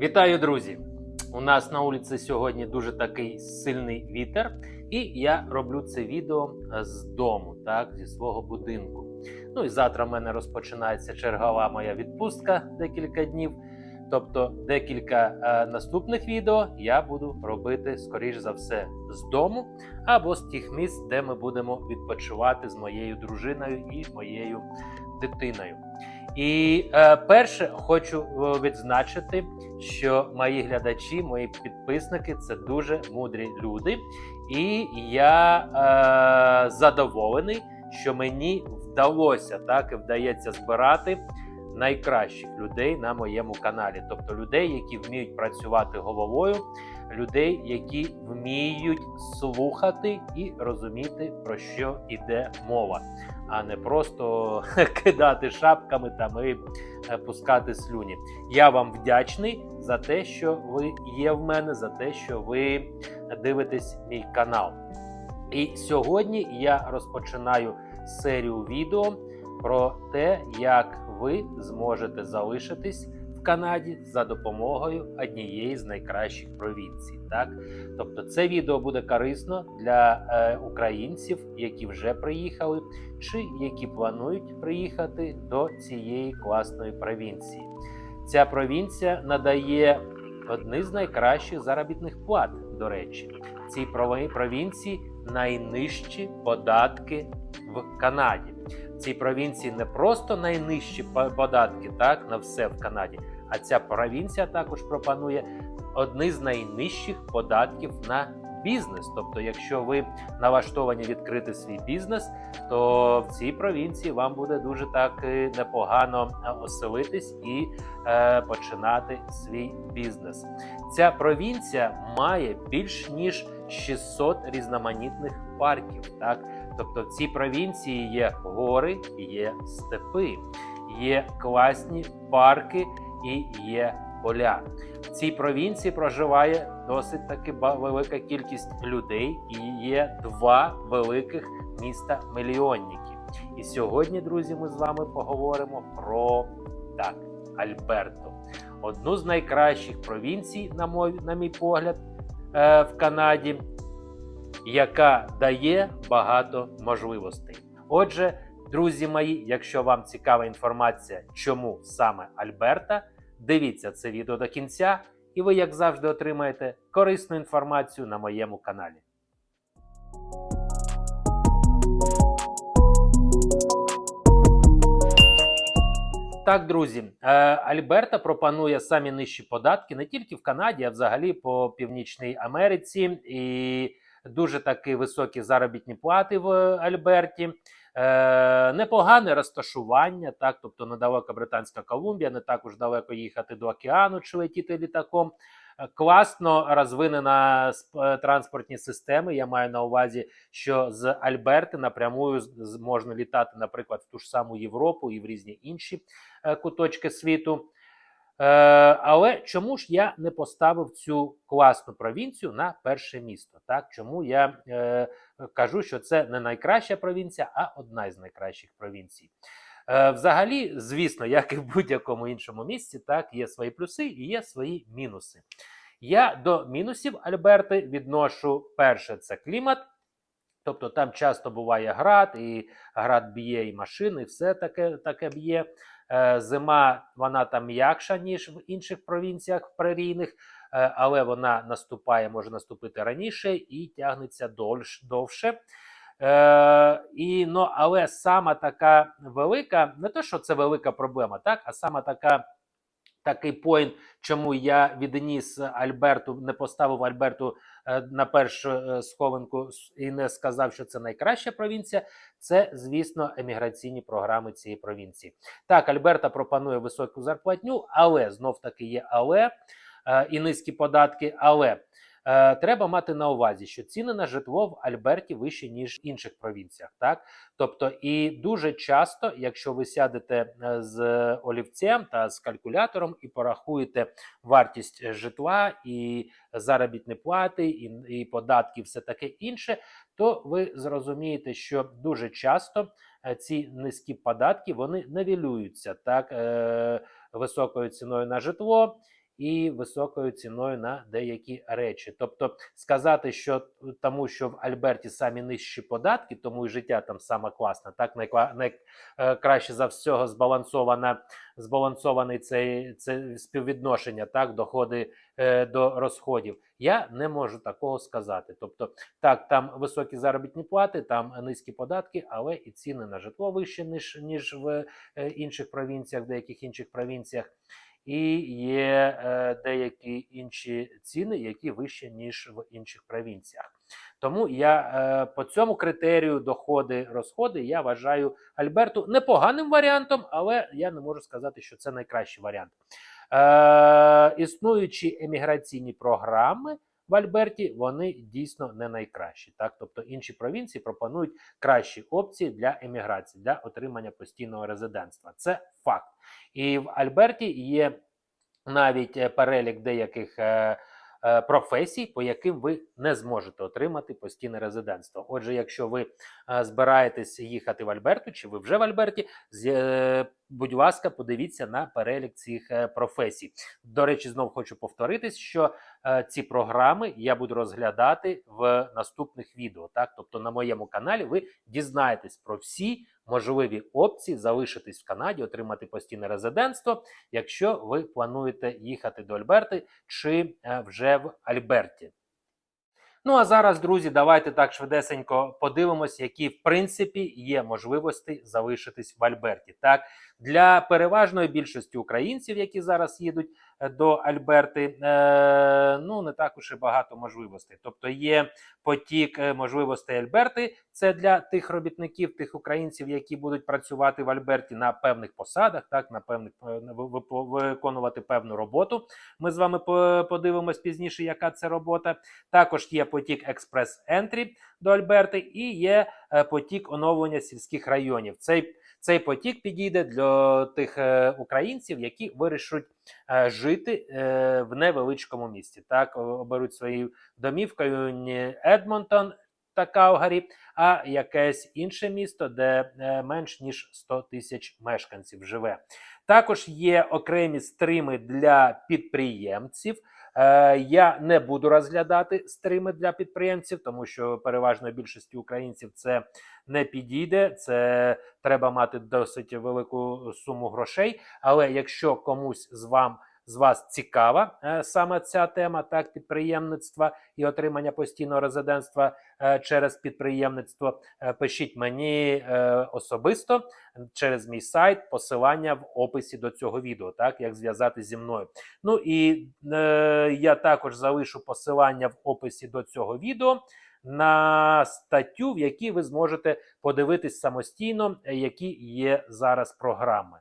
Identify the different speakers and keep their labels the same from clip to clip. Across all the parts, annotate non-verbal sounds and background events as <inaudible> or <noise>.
Speaker 1: Вітаю, друзі! У нас на вулиці сьогодні дуже такий сильний вітер, і я роблю це відео е, з дому, так, зі свого будинку. Ну і завтра в мене розпочинається чергова моя відпустка декілька днів. Тобто декілька е, наступних відео я буду робити, скоріш за все, з дому або з тих місць, де ми будемо відпочивати з моєю дружиною і моєю дитиною. І е, перше хочу е, відзначити, що мої глядачі, мої підписники це дуже мудрі люди, і я е, задоволений, що мені вдалося так і вдається збирати найкращих людей на моєму каналі, тобто людей, які вміють працювати головою, людей, які вміють слухати і розуміти, про що йде мова, а не просто <laughs> кидати шапками там і е, пускати слюні. Я вам вдячний за те, що ви є в мене, за те, що ви дивитесь мій канал. І сьогодні я розпочинаю серію відео про те, як ви зможете залишитись в Канаді за допомогою однієї з найкращих провінцій. Так, тобто, це відео буде корисно для е, українців, які вже приїхали, чи які планують приїхати до цієї класної провінції. Ця провінція надає одні з найкращих заробітних плат. До речі, в цій провінції найнижчі податки в Канаді. В цій провінції не просто найнижчі податки, так на все в Канаді, а ця провінція також пропонує одні з найнижчих податків на бізнес. Тобто, якщо ви налаштовані відкрити свій бізнес, то в цій провінції вам буде дуже так е, непогано е, оселитись і е, починати свій бізнес. Ця провінція має більш ніж 600 різноманітних парків. Так, тобто в цій провінції є гори, є степи, є класні парки і є поля. В цій провінції проживає досить таки велика кількість людей, і є два великих міста мільйонники. І сьогодні, друзі, ми з вами поговоримо про так, Альберто, одну з найкращих провінцій, на мой, на мій погляд, е, в Канаді, яка дає багато можливостей. Отже, друзі мої, якщо вам цікава інформація, чому саме Альберта, дивіться це відео до кінця, і ви, як завжди, отримаєте корисну інформацію на моєму каналі. Так, друзі, е, Альберта пропонує самі нижчі податки не тільки в Канаді, а взагалі по Північній Америці. І дуже такі високі заробітні плати в Альберті. Е, непогане розташування, так, тобто недалека Британська Колумбія, не так уж далеко їхати до океану чи летіти літаком. Е, Класно розвинена е, транспортні системи. Я маю на увазі, що з Альберти напрямую можна літати, наприклад, в ту ж саму Європу і в різні інші е, куточки світу. Е, але чому ж я не поставив цю класну провінцію на перше місто? Так, чому я е, кажу, що це не найкраща провінція, а одна із найкращих провінцій. Е, взагалі, звісно, як і в будь-якому іншому місці, так є свої плюси і є свої мінуси. Я до мінусів Альберти відношу перше це клімат. Тобто там часто буває град, і град б'є, і машини, і все таке, таке б'є. Е, Зима вона там м'якша, ніж в інших провінціях прерійних, е, але вона наступає, може наступити раніше і тягнеться дольш, довше. Е, і, ну, але сама така велика, не те, що це велика проблема, так, а сама така. Такий поінт, чому я відніс Альберту, не поставив Альберту е, на першу е, схованку і не сказав, що це найкраща провінція. Це, звісно, еміграційні програми цієї провінції. Так, Альберта пропонує високу зарплатню, але знов таки є але е, і низькі податки. Але е, треба мати на увазі, що ціни на житло в Альберті вищі ніж в інших провінціях. Так, тобто, і дуже часто, якщо ви сядете е, з олівцем та з калькулятором і порахуєте вартість житла і заробітні плати, і, і податки, все таке інше, то ви зрозумієте, що дуже часто е, ці низькі податки вони невілюються так е, високою ціною на житло. І високою ціною на деякі речі. Тобто сказати, що тому, що в Альберті самі нижчі податки, тому і життя там саме класне, так найкраще за всього збалансована, збалансований цей це співвідношення, так доходи е, до розходів. Я не можу такого сказати. Тобто, так, там високі заробітні плати, там низькі податки, але і ціни на житло вищі, ніж, ніж в е, інших провінціях, деяких інших провінціях. І є е, деякі інші ціни, які вищі, ніж в інших провінціях. Тому я е, по цьому критерію доходи, розходи я вважаю Альберту непоганим варіантом, але я не можу сказати, що це найкращий варіант. Е, існуючі еміграційні програми в Альберті вони дійсно не найкращі. Так, тобто інші провінції пропонують кращі опції для еміграції, для отримання постійного резидентства. Це факт. І в Альберті є навіть е, перелік деяких. е, е, Професій, по яким ви не зможете отримати постійне резидентство. Отже, якщо ви збираєтесь їхати в Альберту, чи ви вже в Альберті, будь ласка, подивіться на перелік цих е, професій. До речі, знов хочу повторитись, що е, ці програми я буду розглядати в наступних відео. Так, тобто на моєму каналі ви дізнаєтесь про всі можливі опції залишитись в Канаді, отримати постійне резидентство, якщо ви плануєте їхати до Альберти чи е, вже в Альберті. Ну а зараз, друзі, давайте так швидесенько подивимось, які в принципі є можливості залишитись в Альберті. Так, для переважної більшості українців, які зараз їдуть е, до Альберти, е, ну не так уж і багато можливостей. Тобто є потік е, можливостей Альберти. Це для тих робітників, тих українців, які будуть працювати в Альберті на певних посадах, так на певних ви- ви- виконувати певну роботу. Ми з вами по- подивимось пізніше, яка це робота. Також є потік експрес-ентрі до Альберти і є потік оновлення сільських районів. Цей, цей потік підійде для тих е, українців, які вирішать е, жити е, в невеличкому місті. Так, оберуть своєю домівкою не Едмонтон та Калгарі, а якесь інше місто, де менш ніж 100 тисяч мешканців живе. Також є окремі стрими для підприємців. Е, я не буду розглядати стрими для підприємців, тому що переважно більшості українців це не підійде. Це треба мати досить велику суму грошей. Але якщо комусь з вам з вас цікава е, саме ця тема, так підприємництва і отримання постійного резидентства е, через підприємництво, е, пишіть мені особисто через мій сайт, посилання в описі до цього відео, так як зв'язати зі мною. Ну і я також залишу посилання в описі до цього відео на статтю, в якій ви зможете подивитись самостійно, які є зараз програми.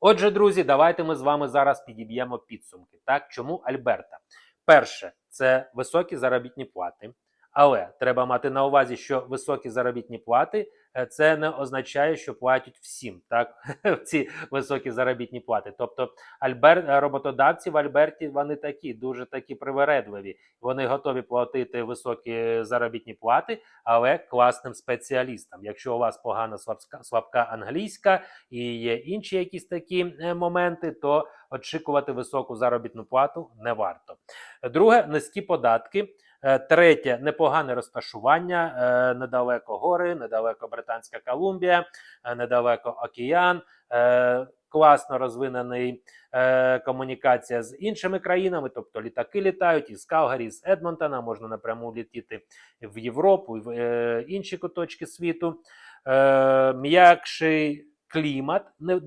Speaker 1: Отже, друзі, давайте ми з вами зараз підіб'ємо підсумки. Так, чому Альберта? Перше, це високі заробітні плати. Але треба мати на увазі, що високі заробітні плати е, це не означає, що платять всім так <laughs> ці високі заробітні плати. Тобто, Альбер роботодавці в Альберті вони такі дуже такі привередливі. Вони готові платити високі заробітні плати, але класним спеціалістам. Якщо у вас погана слабка, слабка англійська і є інші якісь такі е, моменти, то очікувати високу заробітну плату не варто. Друге низькі податки. Е, Третє непогане розташування, е, недалеко гори, недалеко Британська Колумбія, е, недалеко океан, класно розвинений е, комунікація з іншими країнами, тобто літаки літають із Калгарі, з Едмонтона, можна напряму літіти в Європу, і в е, інші куточки світу. Е, М'якший клімат. Не,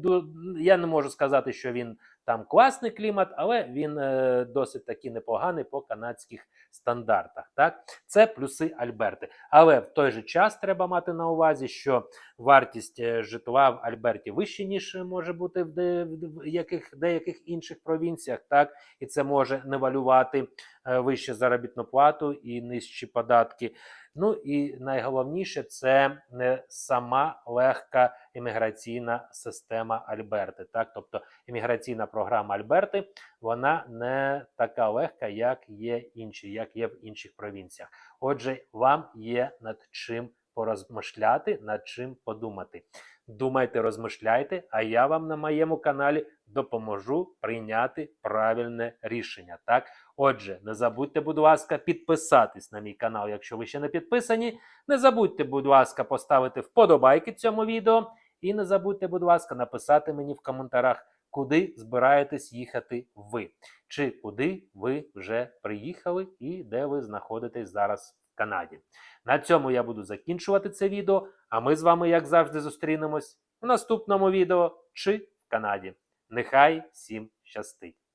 Speaker 1: я не можу сказати, що він там класний клімат, але він е, досить таки непоганий по канадських стандартах. Так, це плюси Альберти. Але в той же час треба мати на увазі, що вартість е, житла в Альберті вища, ніж може бути в, де, в яких, деяких інших провінціях. Так, і це може невалювати е, вищу заробітну плату і нижчі податки. Ну і найголовніше це не сама легка імміграційна система Альберти. Так, тобто імміграційна програма Альберти вона не така легка, як є інші, як є в інших провінціях. Отже, вам є над чим порозмишляти, над чим подумати. Думайте, розмишляйте, а я вам на моєму каналі допоможу прийняти правильне рішення. Так, отже, не забудьте, будь ласка, підписатись на мій канал, якщо ви ще не підписані. Не забудьте, будь ласка, поставити вподобайки цьому відео. І не забудьте, будь ласка, написати мені в коментарях, куди збираєтесь їхати ви, чи куди ви вже приїхали і де ви знаходитесь зараз в Канаді. На цьому я буду закінчувати це відео. А ми з вами, як завжди, зустрінемось в наступному відео чи в Канаді. Нехай всім щастить!